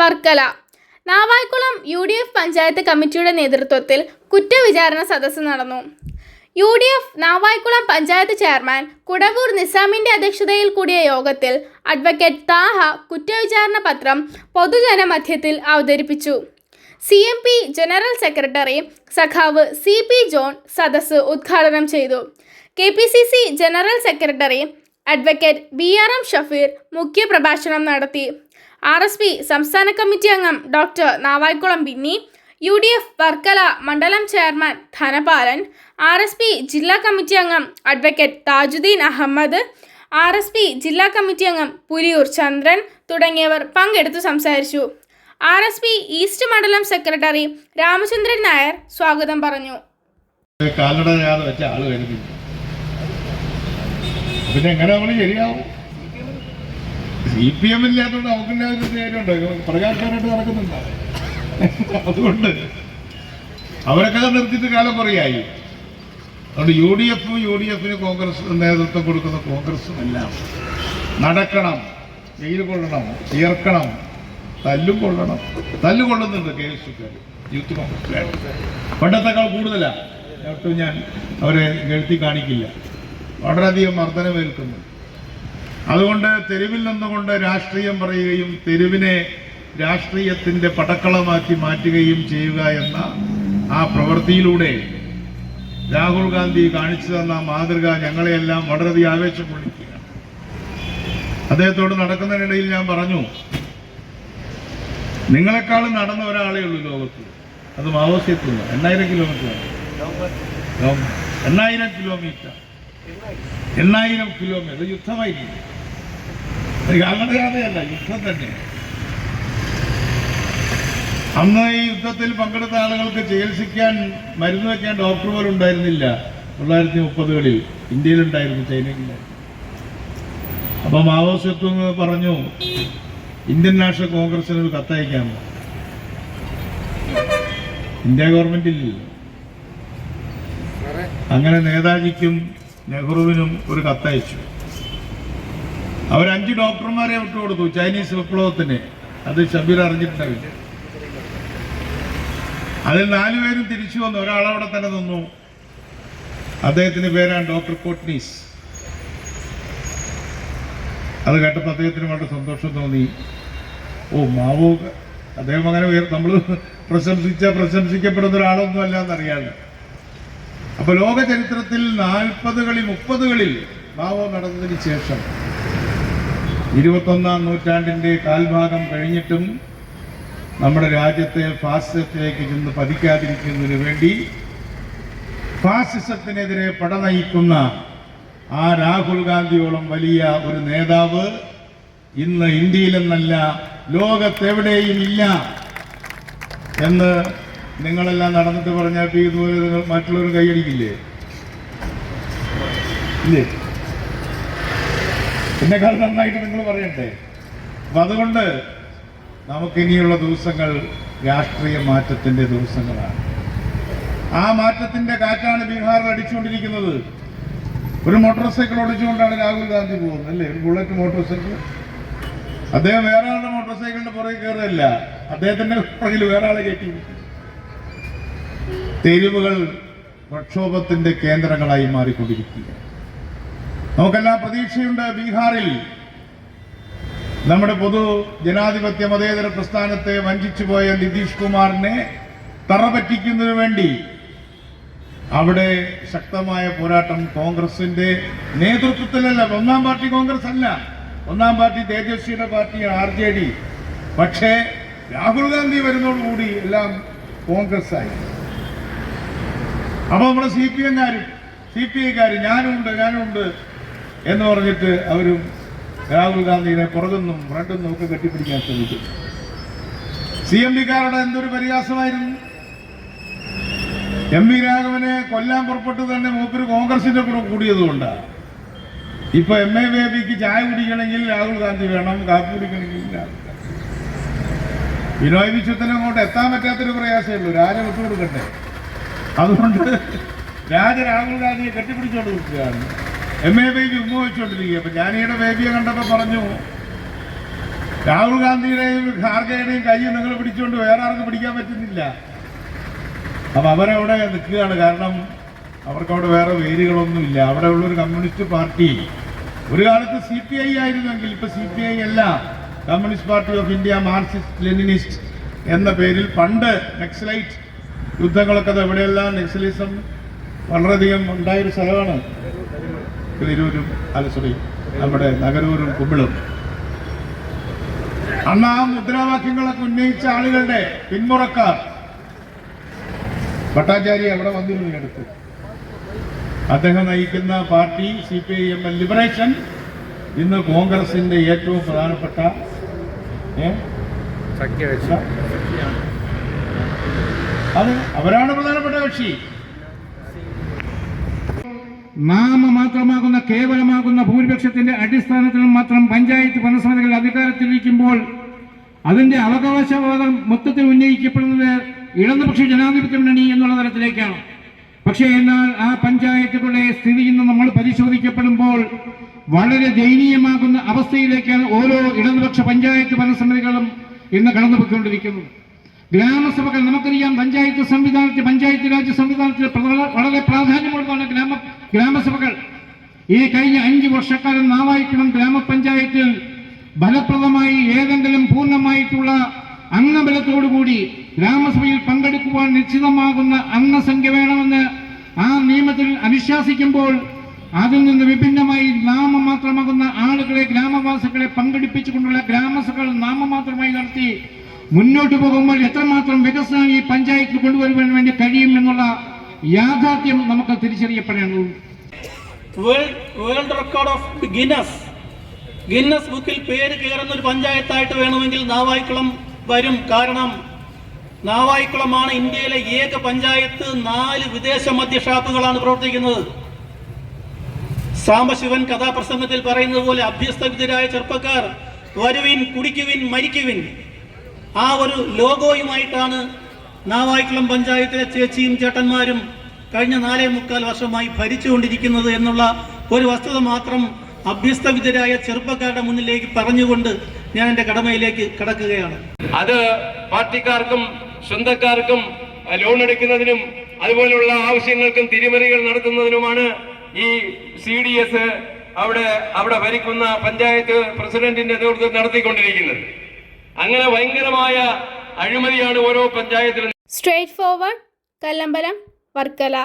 Varkala. Navaikulam U D F panchayat കമ്മിറ്റിയുടെ നേതൃത്വത്തിൽ കുറ്റവിചാരണ സദസ്സ് നടന്നു. U D F Navaikulam panchayat chairman Kudavoor നിസാമിന്റെ അധ്യക്ഷതയിൽ കൂടിയ യോഗത്തിൽ അഡ്വക്കേറ്റ് താഹ കുറ്റവിചാരണ പത്രം പൊതുജനമധ്യത്തിൽ അവതരിപ്പിച്ചു. C M P general secretary സഖാവ് സി പി ജോൺ സദസ്സ് ഉദ്ഘാടനം ചെയ്തു. K P C C general secretary advocate B R M Shafeer മുഖ്യപ്രഭാഷണം നടത്തി. ആർ എസ് പി സംസ്ഥാന കമ്മിറ്റി അംഗം doctor Navayikulam Binny U D F Varkala മണ്ഡലം chairman Dhanapalan R S P ജില്ലാ കമ്മിറ്റി അംഗം advocate Thajuddeen Ahammed R S P ജില്ലാ committee അംഗം പുലിയൂർ ചന്ദ്രൻ തുടങ്ങിയവർ പങ്കെടുത്തു സംസാരിച്ചു. ആർ എസ് പി ഈസ്റ്റ് മണ്ഡലം സെക്രട്ടറി രാമചന്ദ്രൻ നായർ സ്വാഗതം പറഞ്ഞു. വെച്ച ആൾ പിന്നെ എങ്ങനെ നമ്മൾ ശരിയാവും? സി പി എം ഇല്ലാത്തതുകൊണ്ട് അവർക്ക് കാര്യമുണ്ട് പ്രകാശമായിട്ട് നടക്കുന്നുണ്ട്? അതുകൊണ്ട് അവരൊക്കെ നിർത്തിയിട്ട് കാലം കുറയായി. അതുകൊണ്ട് യു ഡി എഫും യു ഡി എഫിന് കോൺഗ്രസ് നേതൃത്വം കൊടുക്കുന്ന കോൺഗ്രസും എല്ലാം നടക്കണം ജയിൽ കൊള്ളണം ചേർക്കണം തല്ലും കൊള്ളണം. തല്ലു കൊള്ളുന്നുണ്ട് കെ എസ് യുക്കാർ യൂത്ത് കോൺഗ്രസ്സുകാർ പണ്ടത്തെക്കാൾ കൂടുതലാണ് ഒട്ടും ഞാൻ അവരെ ഗൾത്തി കാണിക്കില്ല. വളരെയധികം മർദ്ദനമേൽക്കുന്നു അതുകൊണ്ട് തെരുവിൽ നിന്നുകൊണ്ട് രാഷ്ട്രീയം പറയുകയും തെരുവിനെ രാഷ്ട്രീയത്തിന്റെ പടക്കളമാക്കി മാറ്റുകയും ചെയ്യുക എന്ന ആ പ്രവൃത്തിയിലൂടെ രാഹുൽ ഗാന്ധി കാണിച്ചു തന്ന മാതൃക ഞങ്ങളെയെല്ലാം വളരെയധികം ആവേശം കൊള്ളിക്കുകയാണ് അദ്ദേഹത്തോട് നടക്കുന്നതിനിടയിൽ ഞാൻ പറഞ്ഞു നിങ്ങളെക്കാളും നടന്ന ഒരാളേ ഉള്ളൂ ലോകത്ത്. അത് മാവോസ്യത്തുള്ള എണ്ണായിരം കിലോമീറ്റർ എണ്ണായിരം കിലോമീറ്റർ എണ്ണായിരം കിലോമീറ്റർ യുദ്ധമായിരിക്കും. കഥയല്ല യുദ്ധം തന്നെ. അന്ന് ഈ യുദ്ധത്തിൽ പങ്കെടുത്ത ആളുകൾക്ക് ചികിത്സിക്കാൻ മരുന്ന് വെക്കാൻ ഡോക്ടർ പോലും ഉണ്ടായിരുന്നില്ല. തൊള്ളായിരത്തി മുപ്പതുകളിൽ ഇന്ത്യയിലുണ്ടായിരുന്നു ചൈനയിലുണ്ടായിരുന്നു അപ്പൊ മാവോസ്യത്വം പറഞ്ഞു ഇന്ത്യൻ നാഷണൽ കോൺഗ്രസിന് ഒരു കത്തയക്കാം. ഇന്ത്യ ഗവൺമെന്റ് ഇല്ലല്ലോ. അങ്ങനെ നേതാജിക്കും നെഹ്റുവിനും ഒരു കത്തയച്ചു. അവർ അഞ്ച് ഡോക്ടർമാരെ വിട്ടു കൊടുത്തു ചൈനീസ് വിപ്ലവത്തിന്. അത് ഷബീർ അറിഞ്ഞിട്ടുണ്ടാവില്ല അതിൽ നാലുപേരും തിരിച്ചു വന്നു. ഒരാളവിടെ തന്നെ നിന്നു. അദ്ദേഹത്തിന്റെ പേരാണ് ഡോക്ടർ കോട്നീസ്. അത് കേട്ടപ്പോൾ അദ്ദേഹത്തിന് വളരെ സന്തോഷം തോന്നി. ഓ മാവോ അദ്ദേഹം അങ്ങനെ നമ്മൾ പ്രശംസിച്ച പ്രശംസിക്കപ്പെടുന്ന ഒരാളൊന്നും അല്ല എന്നറിയാതെ അപ്പൊ ലോക ചരിത്രത്തിൽ നാൽപ്പതുകളിൽ മുപ്പതുകളിൽ മാവോ നടന്നതിന് ശേഷം ഇരുപത്തൊന്നാം നൂറ്റാണ്ടിന്റെ കാൽഭാഗം കഴിഞ്ഞിട്ടും നമ്മുടെ രാജ്യത്തെ ഫാസിസത്തിലേക്ക് ചെന്ന് പതിക്കാതിരിക്കുന്നതിന് വേണ്ടി ഫാസിസത്തിനെതിരെ പടനയിക്കുന്ന ആ രാഹുൽ ഗാന്ധിയോളം വലിയ ഒരു നേതാവ് ഇന്ന് ഇന്ത്യയിലെന്നല്ല ലോകത്തെവിടെയും ഇല്ല എന്ന് നിങ്ങളെല്ലാം നടന്നിട്ട് പറഞ്ഞാൽ ഇതുപോലെ മറ്റുള്ളവർ കൈയടിക്കില്ലേ? ഇല്ലേ? എന്നെക്കാൾ നന്നായിട്ട് നിങ്ങൾ പറയണ്ടേ? അപ്പൊ അതുകൊണ്ട് നമുക്കിനിയുള്ള ദിവസങ്ങൾ രാഷ്ട്രീയ മാറ്റത്തിന്റെ ദിവസങ്ങളാണ്. ആ മാറ്റത്തിന്റെ കാറ്റാണ് ബീഹാറിൽ അടിച്ചുകൊണ്ടിരിക്കുന്നത്. ഒരു മോട്ടോർ സൈക്കിൾ ഓടിച്ചുകൊണ്ടാണ് രാഹുൽ ഗാന്ധി പോകുന്നത് അല്ലേ? ഒരു ബുള്ളറ്റ് മോട്ടോർ സൈക്കിൾ. അദ്ദേഹം വേറെ ആളുടെ മോട്ടോർ സൈക്കിളിന്റെ പുറകെ കയറുകയല്ല അദ്ദേഹത്തിന്റെ പുറകിൽ വേറെ ആളെ കയറ്റി. തെരുവുകൾ പ്രക്ഷോഭത്തിന്റെ കേന്ദ്രങ്ങളായി മാറിക്കൊണ്ടിരിക്കുക നമുക്കെല്ലാം പ്രതീക്ഷയുണ്ട് ബീഹാറിൽ. നമ്മുടെ പൊതു ജനാധിപത്യ മതേതര പ്രസ്ഥാനത്തെ വഞ്ചിച്ചുപോയ നിതീഷ് കുമാറിനെ തറപറ്റിക്കുന്നതിന് വേണ്ടി അവിടെ ശക്തമായ പോരാട്ടം കോൺഗ്രസിന്റെ നേതൃത്വത്തിലല്ല ഒന്നാം പാർട്ടി കോൺഗ്രസ് അല്ല. ഒന്നാം പാർട്ടി തേജസ്വിയുടെ പാർട്ടി ആർ ജെ ഡി. പക്ഷേ രാഹുൽ ഗാന്ധി വരുന്നതോടുകൂടി എല്ലാം കോൺഗ്രസ് ആയി അപ്പൊ നമ്മുടെ സി പി എംകാരും സി പി ഐക്കാരും ഞാനുണ്ട് ഞാനുണ്ട് എന്ന് പറഞ്ഞിട്ട് അവരും രാഹുൽ ഗാന്ധിയുടെ പുറകുന്നും ഫ്രണ്ടും ഒക്കെ കെട്ടിപ്പിടിക്കാൻ ശ്രമിച്ചു. സി എം ഡിക്കാരുടെ എന്തൊരു പരിഹാസമായിരുന്നു? എം വി രാഘവനെ കൊല്ലാൻ പുറപ്പെട്ടു തന്നെ മൂപ്പര് കോൺഗ്രസിന്റെ കൂടെ കൂടിയതുകൊണ്ടാണ് ഇപ്പൊ എം എ ബേബിക്ക് ചായ കുടിക്കണമെങ്കിൽ രാഹുൽ ഗാന്ധി വേണം കാപ്പി കുടിക്കണമെങ്കിൽ രാഹുൽ ഗാന്ധി. ബിനോയ് വിശ്വത്തിന് അങ്ങോട്ട് എത്താൻ പറ്റാത്തൊരു പ്രയാസമേ ഉള്ളൂ രാജ വിട്ടുകൊടുക്കട്ടെ? അതുകൊണ്ട് രാജ രാഹുൽ ഗാന്ധിയെ കെട്ടിപ്പിടിച്ചുകൊണ്ട് നിൽക്കുകയാണ്. എം എ ബേബി ഉമ്മ വെച്ചുകൊണ്ടിരിക്കുക അപ്പൊ ജാനിയുടെ ബേബിയെ കണ്ടപ്പോ പറഞ്ഞു രാഹുൽ ഗാന്ധിയുടെയും ഖാർഗയുടെയും കൈ നിങ്ങൾ പിടിച്ചുകൊണ്ട് വേറെ ആർക്കും പിടിക്കാൻ പറ്റുന്നില്ല. അപ്പൊ അവരവിടെ നിൽക്കുകയാണ്. കാരണം അവർക്കവിടെ വേറെ വേരുകളൊന്നുമില്ല. അവിടെ ഉള്ളൊരു കമ്മ്യൂണിസ്റ്റ് പാർട്ടി ഒരു കാലത്ത് സി പി ഐ ആയിരുന്നെങ്കിൽ ഇപ്പൊ സി പി ഐ അല്ല. Communist party of India Marxist Leninist എന്ന പേരിൽ പണ്ട് നെക്സലൈറ്റ് യുദ്ധങ്ങളൊക്കെ എവിടെയെല്ലാം നക്സലിസം വളരെയധികം ഉണ്ടായൊരു സ്ഥലമാണ്. തിരൂരും അല്ല സോറി നമ്മുടെ നഗരൂരും കുമ്പിളും. അന്ന് ആ മുദ്രാവാക്യങ്ങളൊക്കെ ഉന്നയിച്ച ആളുകളുടെ പിന്മുറക്കാർ. ഭട്ടാചാര്യ അവിടെ വന്നിരുന്നു ഈ അടുത്ത് അദ്ദേഹം നയിക്കുന്ന party C P I M L liberation ഇന്ന് കോൺഗ്രസിന്റെ ഏറ്റവും പ്രധാനപ്പെട്ട അത് അവരാണ് പ്രധാനപ്പെട്ട കക്ഷി. നാമമാത്രമാകുന്ന കേവലമാകുന്ന ഭൂരിപക്ഷത്തിന്റെ അടിസ്ഥാനത്തിൽ മാത്രം പഞ്ചായത്ത് ഭരണസമിതികൾ അധികാരത്തിലിരിക്കുമ്പോൾ അതിന്റെ അവകാശവാദം മൊത്തത്തിൽ ഉന്നയിക്കപ്പെടുന്നത് ഇടതുപക്ഷ ജനാധിപത്യ മുന്നണി എന്നുള്ള തരത്തിലേക്കാണ് പക്ഷേ എന്നാൽ ആ പഞ്ചായത്തുകളുടെ സ്ഥിതി ഇന്ന് നമ്മൾ പരിശോധിക്കപ്പെടുമ്പോൾ വളരെ ദയനീയമാകുന്ന അവസ്ഥയിലേക്കാണ് ഓരോ ഇടതുപക്ഷ പഞ്ചായത്ത് ഭരണസമിതികളും ഇന്ന് കടന്നുപോയിക്കൊണ്ടിരിക്കുന്നത്. ഗ്രാമസഭകൾ നമുക്കറിയാം പഞ്ചായത്ത് സംവിധാനത്തിൽ പഞ്ചായത്ത് രാജ് സംവിധാനത്തിൽ വളരെ പ്രാധാന്യമുള്ളതാണ് ഗ്രാമ ഗ്രാമസഭകൾ ഈ കഴിഞ്ഞ അഞ്ച് വർഷക്കാലം നാവായിക്കണം ഗ്രാമപഞ്ചായത്തിൽ ഫലപ്രദമായി ഏതെങ്കിലും പൂർണമായിട്ടുള്ള അംഗബലത്തോടുകൂടി ഗ്രാമസഭയിൽ പങ്കെടുക്കുവാൻ നിശ്ചിതമാകുന്ന അംഗസംഖ്യ വേണമെന്ന് ആ നിയമത്തിൽ അനുശാസിക്കുമ്പോൾ അതിൽ നിന്ന് വിഭിന്നമായി നാമമാത്രമാകുന്ന ആളുകളെ ഗ്രാമവാസികളെ പങ്കെടുപ്പിച്ചുകൊണ്ടുള്ള ഗ്രാമസഭകൾ നാമമാത്രമായി നടത്തി മുന്നോട്ട് പോകുമ്പോൾ എത്രമാത്രം വികസനം ഈ പഞ്ചായത്തിൽ കൊണ്ടുവരുവാൻ വേണ്ടി യാഥാർത്ഥ്യം നമുക്ക് തിരിച്ചറിയപ്പെടേണ്ടത് world record of Guinness. Guinness ബുക്കിൽ പേര് കയറുന്ന ഒരു പഞ്ചായത്തായിട്ട് വേണമെങ്കിൽ നാവായിക്കുളം വരും. കാരണം നാവായിക്കുളമാണ് ഇന്ത്യയിലെ ഏക പഞ്ചായത്ത്. നാല് വിദേശ മദ്യഷാപ്പുകളാണ് പ്രവർത്തിക്കുന്നത്. സാംബശിവൻ കഥാപ്രസംഗത്തിൽ പറയുന്നത് പോലെ അഭ്യസ്തവിദ്യരായ ചെറുപ്പക്കാർ വരുവിൻ കുടിക്കുവിൻ മരിക്കുവിൻ. ആ ഒരു ലോഗോയുമായിട്ടാണ് നാവായിക്കുളം പഞ്ചായത്തിലെ ചേച്ചിയും ചേട്ടന്മാരും കഴിഞ്ഞ നാലേ മുക്കാൽ വർഷമായി ഭരിച്ചുകൊണ്ടിരിക്കുന്നത് എന്നുള്ള ഒരു വസ്തുത മാത്രം അഭ്യസ്തവിദ്യരായ ചെറുപ്പക്കാരുടെ മുന്നിലേക്ക് പറഞ്ഞുകൊണ്ട് ഞാൻ എന്റെ കടമയിലേക്ക് കടക്കുകയാണ്. അത് പാർട്ടിക്കാർക്കും സ്വന്തക്കാർക്കും ലോൺ എടുക്കുന്നതിനും അതുപോലുള്ള ആവശ്യങ്ങൾക്കും തിരിമറികൾ നടത്തുന്നതിനുമാണ് ഈ സി ഡി എസ് അവിടെ അവിടെ ഭരിക്കുന്ന പഞ്ചായത്ത് പ്രസിഡന്റിന്റെ നേതൃത്വം നടത്തിക്കൊണ്ടിരിക്കുന്നത്. അങ്ങനെ ഭയങ്കരമായ അഴിമതിയാണ് ഓരോ പഞ്ചായത്തിലും സ്ട്രേറ്റ് ഫോർവേഡ് കല്ലമ്പലം വർക്കല